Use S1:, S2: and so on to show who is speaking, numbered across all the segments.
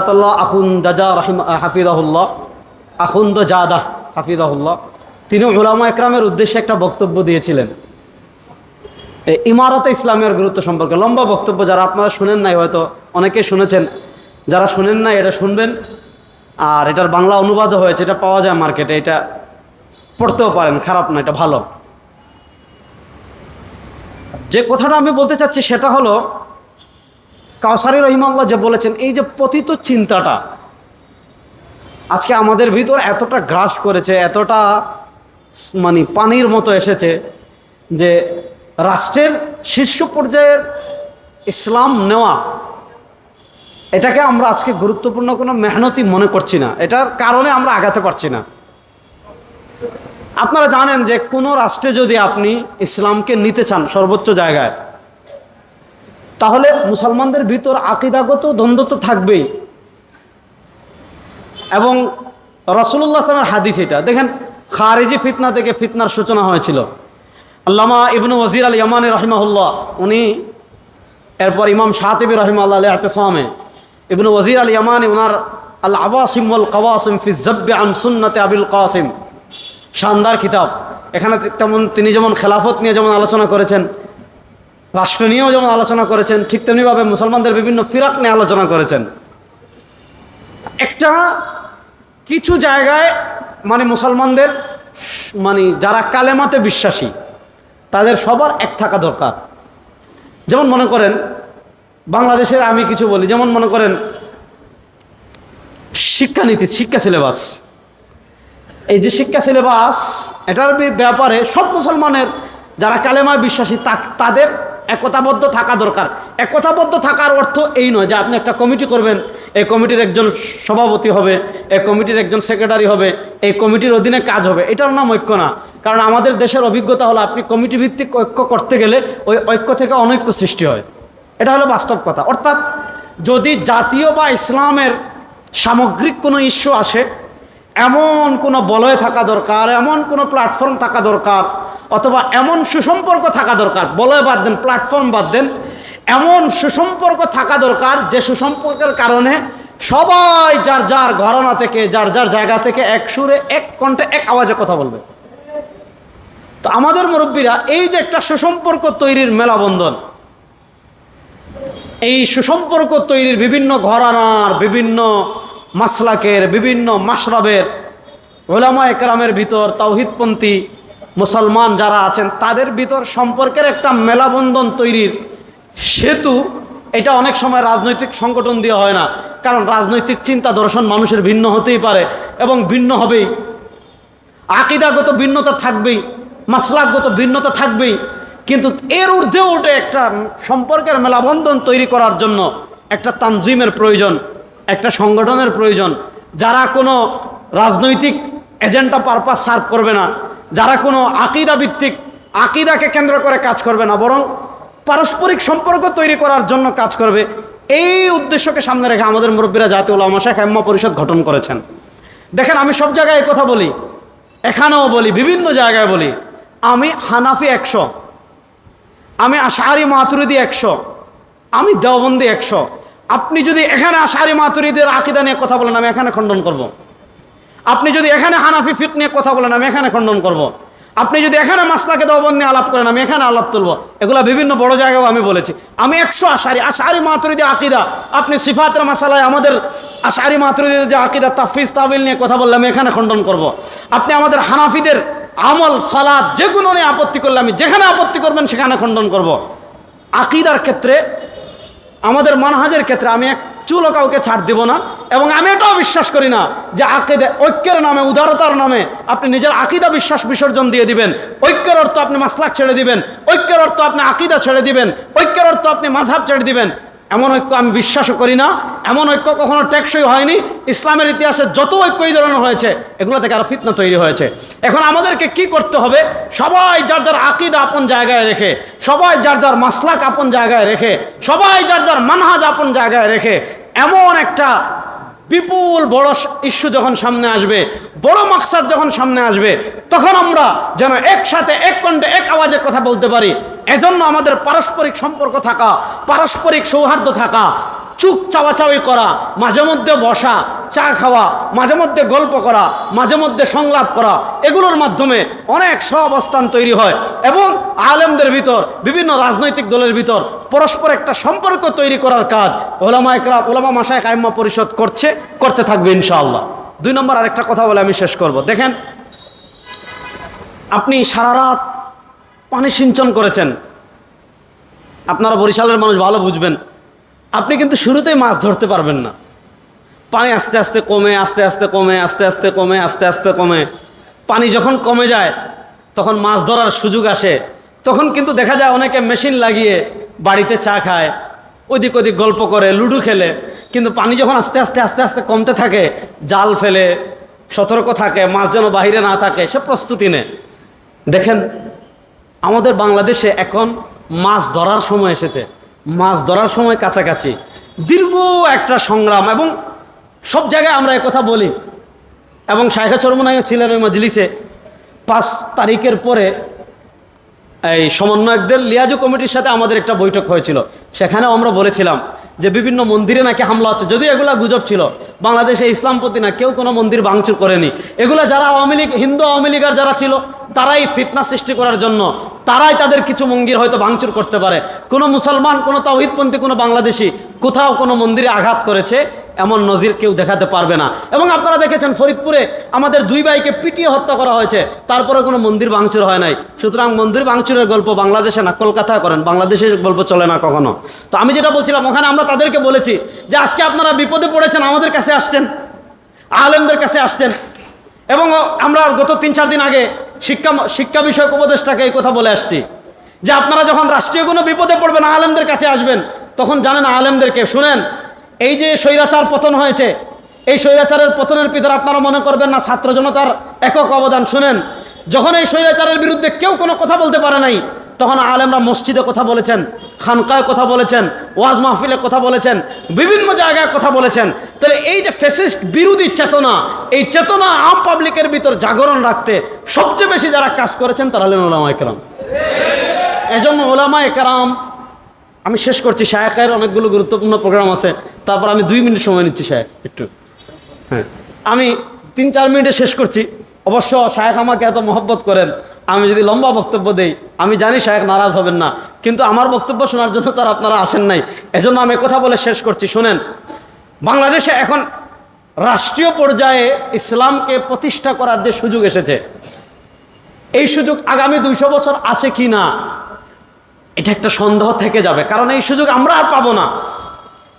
S1: আতাল্লাহ আখুন দাজা রাহিম হাফিজাহুল্লাহ আখুন্দ জাদা হাফিজাহুল্লাহ। তিনি উলামা একরামের উদ্দেশ্যে একটা বক্তব্য দিয়েছিলেন। ইমারতে ইসলামের গুরুত্ব সম্পর্কে লম্বা বক্তব্য, যারা আপনারা শুনেন নাই, হয়তো অনেকে শুনেছেন। যারা শুনেন নাই, এটা শুনবেন। আর এটার বাংলা অনুবাদও হয়েছে, এটা পাওয়া যায় মার্কেটে, এটা পড়তেও পারেন, খারাপ না, এটা ভালো। যে কথাটা আমি বলতে চাচ্ছি, সেটা হলো কাউসারি রহিমাল্লাহ যে বলেছেন, এই যে পতিত চিন্তাটা আজকে আমাদের ভিতর এতটা গ্রাস করেছে, এতটা মানে পানির মতো এসেছে যে রাষ্ট্রের শীর্ষ পর্যায়ের ইসলাম নেওয়া, এটাকে আমরা আজকে গুরুত্বপূর্ণ কোনো মেহনতি মনে করছি না। এটার কারণে আমরা আগাতে পারছি না। আপনারা জানেন যে কোনো রাষ্ট্রে যদি আপনি ইসলামকে নিতে চান সর্বোচ্চ জায়গায় তাহলে মুসলমানদের ভিতর আকিদাগত দ্বন্দ্ব তো থাকবেই। এবং রসুল্লাহ আসলামের হাদিস এটা। দেখেন, খারিজি ফিতনা থেকে ফিতনার সূচনা হয়েছিল। আল্লামা ইবনু ওজির আল ইয়ামানি রহিমাহুল্লাহ, উনি এরপর ইমাম শাহতিবি রহিমা আল্লাহ আতসামে ইবনু ওজির আল ইয়ামানি ওনার আল আবাসিম ওয়াল কাওয়াসিম ফি জব্বে আন সুন্নতে আবিল কাসিম শানদার কিতাব এখানে তেমন তিনি যেমন খেলাফত নিয়ে যেমন আলোচনা করেছেন রাষ্ট্র নিয়েও যেমন আলোচনা করেছেন, ঠিক তেমনিভাবে মুসলমানদের বিভিন্ন ফিরাক নিয়ে আলোচনা করেছেন। একটা কিছু জায়গায় মানে মুসলমানদের মানে যারা কালেমাতে বিশ্বাসী, তাদের সবার এক থাকা দরকার। যেমন মনে করেন, বাংলাদেশের আমি কিছু বলি, যেমন মনে করেন, শিক্ষানীতি, শিক্ষা সিলেবাস। এই যে শিক্ষা সিলেবাস, এটার ব্যাপারে সব মুসলমানের যারা কালেমায় বিশ্বাসী তাদের একতাবদ্ধ থাকা দরকার। একতাবদ্ধ থাকার অর্থ এই নয় যে আপনি একটা কমিটি করবেন, এই কমিটির একজন সভাপতি হবে, এই কমিটির একজন সেক্রেটারি হবে, এই কমিটির অধীনে কাজ হবে। এটার নাম ঐক্য না। কারণ আমাদের দেশের অভিজ্ঞতা হলো আপনি কমিটি ভিত্তিক ঐক্য করতে গেলে ওই ঐক্য থেকে অনৈক্য সৃষ্টি হয়। এটা হলো বাস্তব কথা। অর্থাৎ যদি জাতীয় বা ইসলামের সামগ্রিক কোনো ইস্যু আসে, এমন কোনো বলয় থাকা দরকার, এমন কোনো প্ল্যাটফর্ম থাকা দরকার অথবা এমন সুসম্পর্ক থাকা দরকার। বলয় বাদ দেন প্ল্যাটফর্ম বাদ দেন। এমন সুসম্পর্ক থাকা দরকার যে সুসম্পর্কের কারণে সবাই যার যার ঘরানা থেকে, যার যার জায়গা থেকে এক সুরে, এক কণ্ঠে, এক আওয়াজে কথা বলবে। তো আমাদের মুরব্বীরা এই যে একটা সুসম্পর্ক তৈরির মেলাবন্ধন, এই সুসম্পর্ক তৈরির বিভিন্ন ঘরানার, বিভিন্ন মাসলাকের, বিভিন্ন মাসরাবের ওলামা একরামের ভিতর, তাওহিদপন্থী মুসলমান যারা আছেন, তাদের ভিতর সম্পর্কের একটা মেলাবন্ধন তৈরির সেতু, এটা অনেক সময় রাজনৈতিক সংগঠন দিয়ে হয় না। কারণ রাজনৈতিক চিন্তা দর্শন মানুষের ভিন্ন হতেই পারে এবং ভিন্ন হবেই। আকিদাগত ভিন্নতা থাকবেই, মাসলাকগত ভিন্নতা থাকবেই। কিন্তু এর ঊর্ধ্বে উঠে একটা সম্পর্কের মেলাবন্ধন তৈরি করার জন্য একটা তানজিমের প্রয়োজন, একটা সংগঠনের প্রয়োজন, যারা কোনো রাজনৈতিক এজেন্ডা পারপাস সার্ভ করবে না। যারা কোনো আকিদা ভিত্তিক আকিদাকে কেন্দ্র করে কাজ করবে না, বরং পারস্পরিক সম্পর্ক তৈরি করার জন্য কাজ করবে, এই উদ্দেশ্যকে সামনে রেখে আমাদের মুরব্বীরা জাতীয় শেখ হেম্মা পরিষদ গঠন করেছেন। দেখেন, আমি সব জায়গায় কথা বলি, এখানেও বলি, বিভিন্ন জায়গায় বলি। আমি হানাফি একশো, আমি আশারি মাতুরিদি একশো, আমি দেওবন্দি একশো। আপনি যদি এখানে আশারি মাতুরিদের আকিদা নিয়ে কথা বলেন, আমি এখানে খণ্ডন করব। আপনি যদি এখানে হানাফি ফিক নিয়ে কথা বলেন, আমি এখানে খণ্ডন করব। আপনি যদি এখানে মাসলাকে দেওবন্দ নিয়ে আলাপ করেন, আমি এখানে আলাপ তুলব এগুলো বিভিন্ন বড় জায়গাও আমি বলেছি আমি একশো আশারি আশারি মাতুরিদি আকিদা আপনি সিফাতের মাসালায় আমাদের আশারি মাতুরিদের যে আকিদা তাফিজ তাবিল নিয়ে কথা বললে আমি এখানে খণ্ডন করব। আপনি আমাদের হানাফিদের আমল সালাদ যেগুলো নিয়ে আপত্তি করলে আমি যেখানে আপত্তি করবেন, সেখানে খণ্ডন করব। আকিদার ক্ষেত্রে, আমাদের মানহাজের ক্ষেত্রে আমি এক চুলও কাউকে ছাড় দিব না। এবং আমি এটাও বিশ্বাস করি না যে আকিদে, ঐক্যের নামে, উদারতার নামে আপনি নিজের আকিদা বিশ্বাস বিসর্জন দিয়ে দিবেন। ঐক্যের অর্থ আপনি মাসলাক ছেড়ে দিবেন। ঐক্যের অর্থ আপনি আকিদা ছেড়ে দিবেন। ঐক্যের অর্থ আপনি মাঝহাব ছেড়ে দিবেন। এমন ঐক্য আমি বিশ্বাসও করি না। এমন ঐক্য কখনো টেকসই হয়নি। ইসলামের ইতিহাসে যত ঐক্য এই ধরনের হয়েছে, এগুলো থেকে আরও ফিতনা তৈরি হয়েছে। এখন আমাদেরকে কি করতে হবে? সবাই যার যার আকিদা আপন জায়গায় রেখে, সবাই যার যার মাসলাক আপন জায়গায় রেখে, সবাই যার যার মানহাজ আপন জায়গায় রেখে এমন একটা বিপুল বড় ইস্যু যখন সামনে আসবে, বড় মাকসাদ যখন সামনে আসবে, তখন আমরা যেন একসাথে, এক কণ্ঠে, এক আওয়াজে কথা বলতে পারি। এজন্য আমাদের পারস্পরিক সম্পর্ক থাকা, পারস্পরিক সৌহার্দ্য থাকা চুক চাওয়াচাওয়ি করা, মাঝে মধ্যে বসা, চা খাওয়া, মাঝে মধ্যে গল্প করা, মাঝে মধ্যে সংলাপ করা, এগুলোর মাধ্যমে অনেক সহাবস্থান তৈরি হয় এবং আলেমদের ভিতর, বিভিন্ন রাজনৈতিক দলের ভিতর পরস্পর একটা সম্পর্ক তৈরি করার কাজ ওলামা একরা ওলামা মাসায় কায়মা পরিষদ করছে, করতে থাকবে ইনশাআল্লাহ। দুই নম্বর আরেকটা কথা বলে আমি শেষ করব। দেখেন, আপনি সারা রাত পানি সিঞ্চন করেছেন। আপনারা বরিশালের মানুষ ভালো বুঝবেন। আপনি কিন্তু শুরুতেই মাছ ধরতে পারবেন না। পানি আস্তে আস্তে কমে, আস্তে আস্তে কমে, আস্তে আস্তে কমে, আস্তে আস্তে কমে। পানি যখন কমে যায়, তখন মাছ ধরার সুযোগ আসে। তখন কিন্তু দেখা যায় অনেকে মেশিন লাগিয়ে বাড়িতে চা খায়, ওদিক ওদিক গল্প করে, লুডু খেলে। কিন্তু পানি যখন আস্তে আস্তে আস্তে আস্তে কমতে থাকে, জাল ফেলে, সতর্ক থাকে, মাছ যেন বাহিরে না থাকে, সে প্রস্তুতি নেয়। দেখেন, আমাদের বাংলাদেশে এখন মাছ ধরার সময় এসেছে। মাছ ধরার সময় কাছাকাছি। দীর্ঘ একটা সংগ্রাম এবং সব জায়গায় আমরা কথা বলি। এবং শাইখা চরমনায় ছিলেন ওই মজলিসে। পাঁচ তারিখের পরে এই সমন্বয়কদের লিয়াজু কমিটির সাথে আমাদের একটা বৈঠক হয়েছিল। সেখানেও আমরা বলেছিলাম যে বিভিন্ন মন্দিরে নাকি হামলা হচ্ছে। যদিও এগুলা গুজব ছিল। বাংলাদেশে ইসলামপতি না কেউ কোনো মন্দির ভাঙচুর করেনি। এগুলো যারা আওয়ামী লীগ, হিন্দু আওয়ামী লীগার যারা ছিল তারাই ফিতনা সৃষ্টি করার জন্য, তারাই তাদের কিছু মন্দির হয়তো ভাঙচুর করতে পারে। কোনো মুসলমান, কোনো তাওহিদপন্থী, কোনো বাংলাদেশি কোথাও কোনো মন্দিরে আঘাত করেছে, এমন নজির কেউ দেখাতে পারবে না। এবং আপনারা দেখেছেন ফরিদপুরে আমাদের দুই ভাইকে পিটিয়ে হত্যা করা হয়েছে তারপরে কোনো মন্দির ভাঙচুর হয় নাই। সুতরাং মন্দির ভাঙচুরের গল্প বাংলাদেশে না কলকাতায় করেন, বাংলাদেশের গল্প চলে না কখনো। তো আমি যেটা বলছিলাম, ওখানে আমরা তাদেরকে বলেছি যে আজকে আপনারা বিপদে পড়েছেন, আমাদের কাছে আসছেন, আলেমদের কাছে আসছেন। এবং আমরা গত তিন চার দিন আগে শিক্ষা শিক্ষা বিষয়ক উপদেষ্টাকে এই কথা বলে আসছি যে আপনারা যখন রাষ্ট্রীয় কোনো বিপদে পড়বেন, আলেমদের কাছে আসবেন, তখন জানেন আলেমদেরকে শুনেন, এই যে স্বৈরাচার পতন হয়েছে, এই স্বৈরাচারের পতনের পিতর আপনারা মনে করবেন না, ছাত্র জনতার একক অবদান। শুনেন যখন এই স্বৈরাচারের বিরুদ্ধে কেউ কোনো কথা বলতে পারে নাই, তখন আলেমরা মসজিদে কথা বলেছেন, খানকায় কথা বলেছেন, ওয়াজ মাহফিলে কথা বলেছেন, বিভিন্ন জায়গায় কথা বলেছেন। তাহলে এই যে ফেসিস্ট বিরোধী চেতনা, এই চেতনা আম পাবলিকের ভিতর জাগরণ রাখতে সবচেয়ে বেশি যারা কাজ করেছেন তারা হলেন ওলামা একরাম এজন্য ওলামা একরাম আমি শেষ করছি শায়েখের অনেকগুলো গুরুত্বপূর্ণ প্রোগ্রাম আছে, তারপর আমি দুই মিনিট সময় নিচ্ছি, শায়েখ, একটু। হ্যাঁ। আমি তিন চার মিনিটে শেষ করছি। অবশ্য শায়েখ আমাকে এত মহব্বত করেন, আমি যদি লম্বা বক্তব্য দেই, আমি জানি শায়েখ নারাজ হবেন না, কিন্তু আমার বক্তব্য শোনার জন্য তার আপনারা আসেন নাই। এজন্য আমি কথা বলে শেষ করছি, শুনেন। বাংলাদেশে এখন রাষ্ট্রীয় পর্যায়ে ইসলামকে প্রতিষ্ঠা করার যে সুযোগ এসেছে, এই সুযোগ আগামী দুইশো বছর আছে কি না, এটা একটা সন্দেহ থেকে যাবে। কারণ এই সুযোগ আমরা আর পাবো না।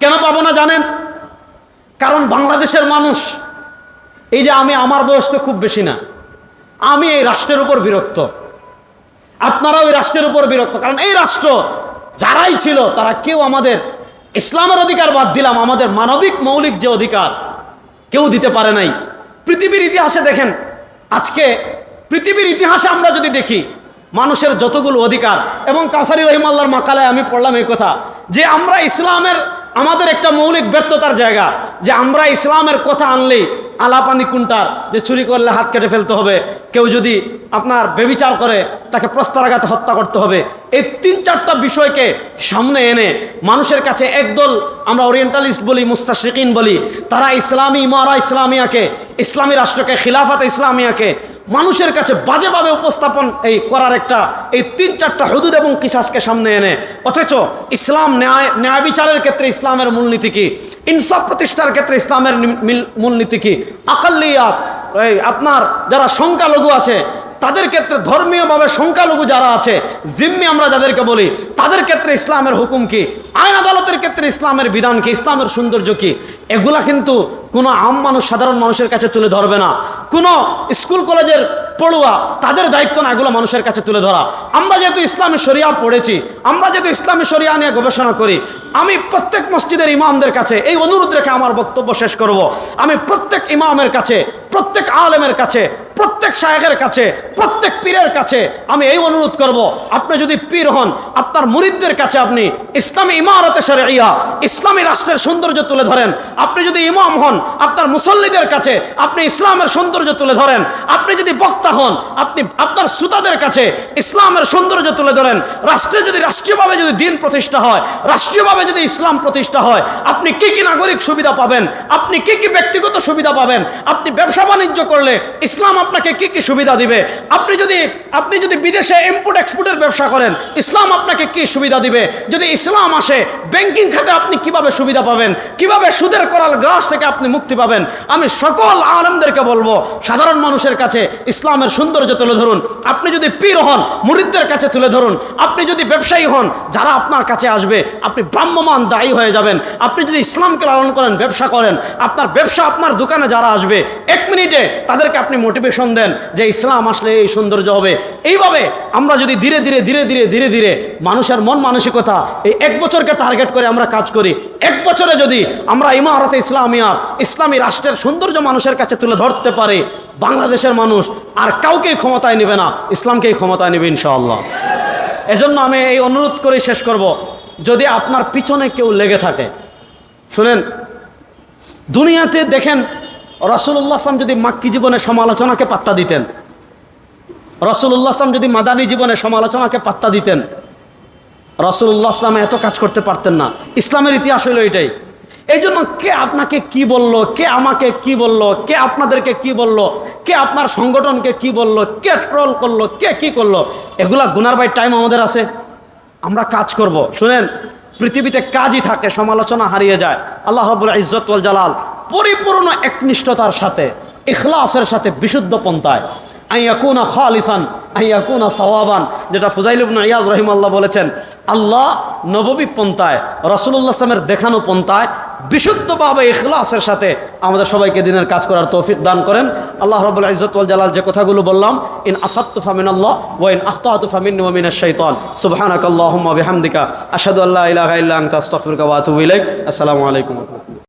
S1: কেন পাবো না জানেন? কারণ বাংলাদেশের মানুষ এই যে আমি, আমার বয়স তো খুব বেশি না। আমি এই রাষ্ট্রের উপর বিরক্ত। আপনারাও এই রাষ্ট্রের উপর বিরক্ত। কারণ এই রাষ্ট্র যারাই ছিল, তারা কেউ আমাদের ইসলামের অধিকার বাদ দিলাম, আমাদের মানবিক, মৌলিক যে অধিকার কেউ দিতে পারে নাই। পৃথিবীর ইতিহাসে দেখেন, আজকে পৃথিবীর ইতিহাসে আমরা যদি দেখি, মানুষের যতগুলো অধিকার, এবং কাসারি রহিমাল্লার মাকালায় আমি পড়লাম এই কথা, যে আমরা ইসলামের আমাদের একটা মৌলিক ব্যর্থতার জায়গা যে আমরা ইসলামের কথা আনলেই আলাপানি কুন্টার যে চুরি করলে হাত কেটে ফেলতে হবে, কেউ যদি আপনার বেবিচার করে তাকে প্রস্তারাঘাতে হত্যা করতে হবে। এই তিন চারটা বিষয়কে সামনে এনে মানুষের কাছে একদল আমরা ওরিয়েন্টালিস্ট বলি মুস্তাশিকিন বলি, তারা ইসলামী ইমারা ইসলামিয়াকে, ইসলামী রাষ্ট্রকে, খিলাফত ইসলামিয়াকে মানুষের কাছে বাজেভাবে উপস্থাপন এই করার একটা, এই তিন চারটা হদুদ এবং কিসাসকে সামনে এনে, অথচ ইসলাম ন্যায় ন্যায় বিচারের ক্ষেত্রে ইসলামের মূলনীতি কি? ইনসাফ প্রতিষ্ঠার ক্ষেত্রে ইসলামের মূলনীতি কি? আকাল্লিয়াত, এই আপনার যারা সংখ্যালঘু আছে তাদের ক্ষেত্রে ধর্মীয়ভাবে সংখ্যালঘু যারা আছে, জিম্মি আমরা যাদেরকে বলি, তাদের ক্ষেত্রে ইসলামের হুকুম কি? আইন আদালতের ক্ষেত্রে ইসলামের বিধান কি? ইসলামের সৌন্দর্য কি? এগুলা কিন্তু কোনো আম মানুষ, সাধারণ মানুষের কাছে তুলে ধরবে না। কোনো স্কুল, কলেজের পড়ুয়া তাদের দায়িত্ব না, এগুলো মানুষের কাছে তুলে ধরা। আমরা যেহেতু ইসলামী শরিয়া পড়েছি, আমরা যেহেতু ইসলামী শরিয়া নিয়ে গবেষণা করি, আমি প্রত্যেক মসজিদের ইমামদের কাছে এই অনুরোধ রেখে আমার বক্তব্য শেষ করব। আমি প্রত্যেক ইমামের কাছে, প্রত্যেক আলেমের কাছে প্রত্যেক শায়েকের কাছে, প্রত্যেক পীরের কাছে আমি এই অনুরোধ করব, আপনি যদি পীর হন, আপনার মুরিদদের কাছে আপনি ইসলামী ইমারতে ইয়া ইসলামী রাষ্ট্রের সৌন্দর্য তুলে ধরেন। আপনি যদি ইমাম হন, আপনার মুসল্লিদের কাছে আপনি ইসলামের সৌন্দর্য তুলে ধরেন। আপনি যদি বক্তা হন, আপনি, আপনার শ্রোতাদের কাছে ইসলামের সৌন্দর্য তুলে ধরেন। রাষ্ট্রে যদি রাষ্ট্রীয়ভাবে যদি দিন প্রতিষ্ঠা হয়, রাষ্ট্রীয়ভাবে যদি ইসলাম প্রতিষ্ঠা হয়, আপনি কি কি নাগরিক সুবিধা পাবেন? আপনি কি কি ব্যক্তিগত সুবিধা পাবেন? আপনি ব্যবসা বাণিজ্য করলে ইসলাম আপনাকে কি কি সুবিধা দিবে? আপনি যদি আপনি যদি বিদেশে ইম্পোর্ট এক্সপোর্টের ব্যবসা করেন, ইসলাম আপনাকে কি সুবিধা দিবে? যদি ইসলাম আসে ব্যাংকিং খাতে আপনি কীভাবে সুবিধা পাবেন? কীভাবে সুদের করাল গ্রাস থেকে আপনি মুক্তি পাবেন? আমি সকল আলমদেরকে বলব, সাধারণ মানুষের কাছে ইসলামের সৌন্দর্য তুলে ধরুন। আপনি যদি পীর হন, মুরিদদের কাছে তুলে ধরুন। আপনি যদি ব্যবসায়ী হন, যারা আপনার কাছে আসবে, আপনি ভ্রাম্যমান দায়ী হয়ে যাবেন। আপনি যদি ইসলামকে লালন করেন, ব্যবসা করেন, আপনার ব্যবসা, আপনার দোকানে যারা আসবে, এক মিনিটে তাদেরকে আপনি মোটিভেশন দেন যে ইসলাম আসলে এই সৌন্দর্য হবে। এইভাবে আমরা যদি ধীরে ধীরে ধীরে ধীরে ধীরে ধীরে মানুষের মন মানসিকতা এই এক বছরকে টার্গেট করে আমরা কাজ করি। এক বছরে যদি আমরা ইমারতে ইসলামিয়া, ইসলামী রাষ্ট্রের সৌন্দর্য মানুষের কাছে তুলে ধরতে পারি, বাংলাদেশের মানুষ আর কাউকেই ক্ষমতায় নেবে না, ইসলামকেই ক্ষমতায় নেবে ইনশাআল্লাহ। এজন্য আমি এই অনুরোধ করে শেষ করব, যদি আপনার পিছনে কেউ লেগে থাকে, শুনেন, দুনিয়াতে দেখেন রসুল্লাহ আসলাম যদি মাক্কি জীবনের সমালোচনাকে পাত্তা দিতেন রসুল্লাহ যদি মাদানী জীবনের সমালোচনাকে পাত্তা দিতেন রসুল্লাহ আসলাম এত কাজ করতে পারতেন না। ইসলামের ইতিহাস হলো এটাই। এই জন্য কে আপনাকে কি বলল, কে আমাকে কি বলল, কে আপনাদেরকে কি বলল, কে আপনার সংগঠনকে কি বলল, কে ট্রল করল, কে কি করল, এগুলা গুনার বাই টাইম আমাদের আছে। আমরা কাজ করব। শুনেন, পৃথিবীতে কাজই থাকে, সমালোচনা হারিয়ে যায়। আল্লাহ রবুল ইজ্জতুল জালাল পরিপূর্ণ একনিষ্ঠতার সাথে, ইখলাসের সাথে বিশুদ্ধ পন্থায়। আইয়াকুনা খালিসান আইয়াকুনা সওয়াবান, যেটা ফুজাইলুবন ইয়াজ রহিমাল্লাহ বলেছেন, আল্লাহ নববী পন্থায় রসুল্লাহ আসলামের দেখানো পন্থায় বিশুদ্ধভাবে ইখলাসের সাথে আমাদের সবাইকে দিনের কাজ করার তৌফিক দান করেন। আল্লাহ রবুল্লা ইজতুল জালাল যে কথাগুলো বললাম, ইন আসাত্তু ফামিন আল্লাহ ওয়া ইন আখতাতু ফামিন ওয়ামিন শাইতান সুবহানাকাল্লাহুম্মা বিহামদিকা, আশহাদু আল্লা ওয়া আসসালামু আলাইকুম